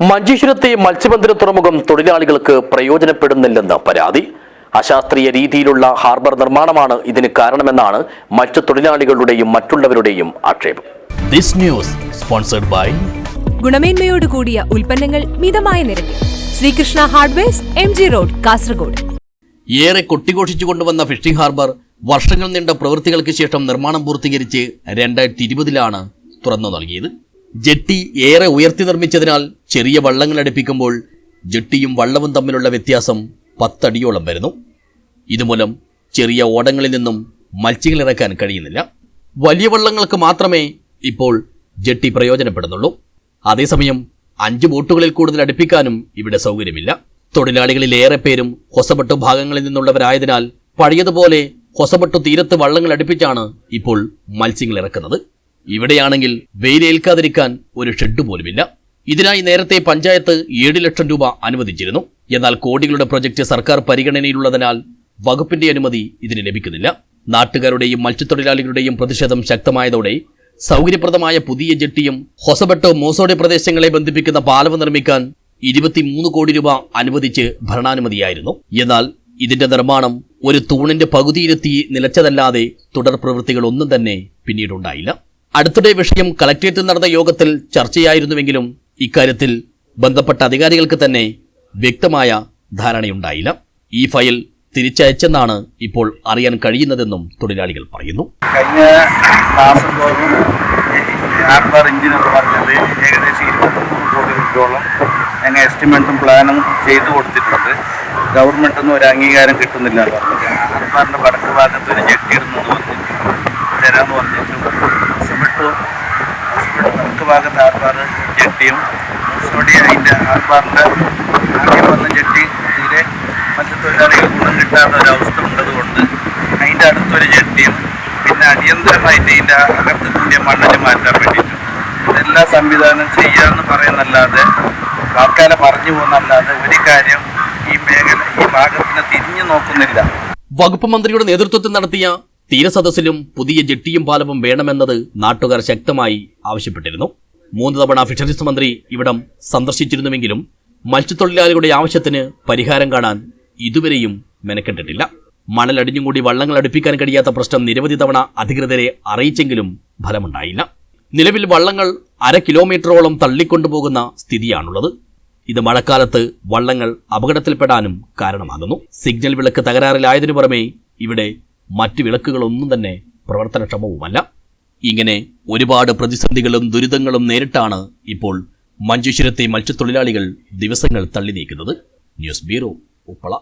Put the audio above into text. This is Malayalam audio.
മഞ്ചേശ്വരത്തെ മത്സ്യബന്ധന തുറമുഖം തൊഴിലാളികൾക്ക് പ്രയോജനപ്പെടുന്നില്ലെന്ന് പരാതി. അശാസ്ത്രീയ രീതിയിലുള്ള ഹാർബർ നിർമ്മാണമാണ് ഇതിന് കാരണമെന്നാണ് മത്സ്യത്തൊഴിലാളികളുടെയും മറ്റുള്ളവരുടെയും ആക്ഷേപം. ദിസ് ന്യൂസ് സ്പോൺസർഡ് ബൈ ഗുണമേന്മയോട് കൂടിയ ഉൽപ്പന്നങ്ങൾ മിതമായ നിരക്കിൽ. Sreekrishna hardwares M G road Kasaragod. ഏറെ കൊട്ടിഘോഷിച്ചു കൊണ്ടുവന്ന ഫിഷിംഗ് ഹാർബർ വർഷങ്ങൾ നീണ്ട പ്രവൃത്തികൾക്ക് ശേഷം നിർമ്മാണം പൂർത്തീകരിച്ച് രണ്ടായിരത്തി ഇരുപതിലാണ് തുറന്നു നൽകിയത്. ജെട്ടി ഏറെ ഉയർത്തി നിർമ്മിച്ചതിനാൽ ചെറിയ വള്ളങ്ങൾ അടുപ്പിക്കുമ്പോൾ ജെട്ടിയും വള്ളവും തമ്മിലുള്ള വ്യത്യാസം പത്തടിയോളം വരുന്നു. ഇതുമൂലം ചെറിയ ഓടങ്ങളിൽ നിന്നും മത്സ്യങ്ങൾ ഇറക്കാൻ കഴിയുന്നില്ല. വലിയ വള്ളങ്ങൾക്ക് മാത്രമേ ഇപ്പോൾ ജെട്ടി പ്രയോജനപ്പെടുന്നുള്ളൂ. അതേസമയം അഞ്ച് ബോട്ടുകളിൽ കൂടുതൽ അടുപ്പിക്കാനും ഇവിടെ സൗകര്യമില്ല. തൊഴിലാളികളിൽ ഏറെ പേരും ഹൊസപ്പെട്ടു ഭാഗങ്ങളിൽ നിന്നുള്ളവരായതിനാൽ പഴയതുപോലെ ഹൊസപ്പെട്ടു തീരത്ത് വള്ളങ്ങൾ അടുപ്പിച്ചാണ് ഇപ്പോൾ മത്സ്യങ്ങൾ ഇറക്കുന്നത്. ഇവിടെയാണെങ്കിൽ വെയിലേൽക്കാതിരിക്കാൻ ഒരു ഷെഡ് പോലുമില്ല. ഇതിനായി നേരത്തെ പഞ്ചായത്ത് ഏഴ് ലക്ഷം രൂപ അനുവദിച്ചിരുന്നു. എന്നാൽ കോടികളുടെ പ്രൊജക്ട് സർക്കാർ പരിഗണനയിലുള്ളതിനാൽ വകുപ്പിന്റെ അനുമതി ഇതിന് ലഭിക്കുന്നില്ല. നാട്ടുകാരുടെയും മത്സ്യത്തൊഴിലാളികളുടെയും പ്രതിഷേധം ശക്തമായതോടെ സൗകര്യപ്രദമായ പുതിയ ജെട്ടിയും ഹൊസബട്ടോ മോസോഡെ പ്രദേശങ്ങളെ ബന്ധിപ്പിക്കുന്ന പാലവ് നിർമ്മിക്കാൻ ഇരുപത്തിമൂന്ന് കോടി രൂപ അനുവദിച്ച് ഭരണാനുമതിയായിരുന്നു. എന്നാൽ ഇതിന്റെ നിർമ്മാണം ഒരു തൂണിന്റെ പകുതിയിലെത്തി നിലച്ചതല്ലാതെ തുടർ പ്രവൃത്തികൾ ഒന്നും തന്നെ പിന്നീടുണ്ടായില്ല. അടുത്തിടെ വിഷയം കളക്ട്രേറ്റിൽ നടന്ന യോഗത്തിൽ ചർച്ചയായിരുന്നുവെങ്കിലും ഇക്കാര്യത്തിൽ ബന്ധപ്പെട്ട അധികാരികൾക്ക് തന്നെ വ്യക്തമായ ധാരണയുണ്ടായില്ല. ഈ ഫയൽ തിരിച്ചയച്ചെന്നാണ് ഇപ്പോൾ അറിയാൻ കഴിയുന്നതെന്നും തൊഴിലാളികൾ പറയുന്നു. കഴിഞ്ഞ ഹാർബർ എഞ്ചിനീയർ പറഞ്ഞത് ഏകദേശം ഇരുപത്തിമൂന്ന് കോടി രൂപയോളം ഞങ്ങൾ എസ്റ്റിമേറ്റും പ്ലാനും ചെയ്തു കൊടുത്തിട്ടുണ്ട്. ഗവൺമെന്റ് ഒന്നും ഒരു അംഗീകാരം കിട്ടുന്നില്ല എന്ന് പറഞ്ഞിട്ട്. ഹാർബറിന്റെ വടക്ക് ഭാഗത്ത് ഒരു ജെട്ടി ഇടുന്നു തരാമെന്ന് പറഞ്ഞിട്ട് ഹോസ്പിറ്റൽ ഹോസ്പിറ്റൽ വടക്ക് ഭാഗത്ത് ഹാർബർ ജെട്ടിയും ഹാർബറിന്റെ ആദ്യം വന്ന ജെട്ടി തീരെ മത്സ്യത്തൊഴിലാളികൾ ഗുണം കിട്ടാത്ത ഒരവസ്ഥ ഉള്ളതുകൊണ്ട് അതിന്റെ അടുത്തൊരു ജെട്ടിയും പിന്നെ അടിയന്തരമായിട്ട് ഇതിന്റെ അകത്ത് കൂടിയ മണ്ണിന് മാറ്റാൻ വേണ്ടിയിട്ടും ഇതെല്ലാം സംവിധാനം ചെയ്യാമെന്ന് പറയുന്നല്ലാതെ വാക്കാലെ പറഞ്ഞു പോകുന്നല്ലാതെ ഒരു കാര്യം ഈ മേഖല ഈ ഭാഗത്തിന് തിരിഞ്ഞു നോക്കുന്നില്ല വകുപ്പ് മന്ത്രിയുടെ നേതൃത്വത്തിൽ നടത്തിയ തീരസദസ്സിലും പുതിയ ജെട്ടിയും പാലവും വേണമെന്നത് നാട്ടുകാർ ശക്തമായി ആവശ്യപ്പെട്ടിരുന്നു. മൂന്ന് തവണ ഫിഷറീസ് മന്ത്രി ഇവിടം സന്ദർശിച്ചിരുന്നുവെങ്കിലും മത്സ്യത്തൊഴിലാളികളുടെ ആവശ്യത്തിന് പരിഹാരം കാണാൻ ഇതുവരെയും മെനക്കെട്ടിട്ടില്ല. മണലടിഞ്ഞും കൂടി വള്ളങ്ങൾ അടുപ്പിക്കാൻ കഴിയാത്ത പ്രശ്നം നിരവധി തവണ അധികൃതരെ അറിയിച്ചെങ്കിലും ഫലമുണ്ടായില്ല. നിലവിൽ വള്ളങ്ങൾ അര കിലോമീറ്ററോളം തള്ളിക്കൊണ്ടുപോകുന്ന സ്ഥിതിയാണുള്ളത്. ഇത് മഴക്കാലത്ത് വള്ളങ്ങൾ അപകടത്തിൽപ്പെടാനും കാരണമാകുന്നു. സിഗ്നൽ വിളക്ക് തകരാറിലായതിനു പുറമെ ഇവിടെ മറ്റു വിളക്കുകളൊന്നും തന്നെ പ്രവർത്തനക്ഷമവുമല്ല. ഇങ്ങനെ ഒരുപാട് പ്രതിസന്ധികളും ദുരിതങ്ങളും നേരിട്ടാണ് ഇപ്പോൾ മഞ്ചേശ്വരത്തെ മത്സ്യത്തൊഴിലാളികൾ ദിവസങ്ങൾ തള്ളി നീക്കുന്നത് ന്യൂസ് ബ്യൂറോ ഉപ്പള.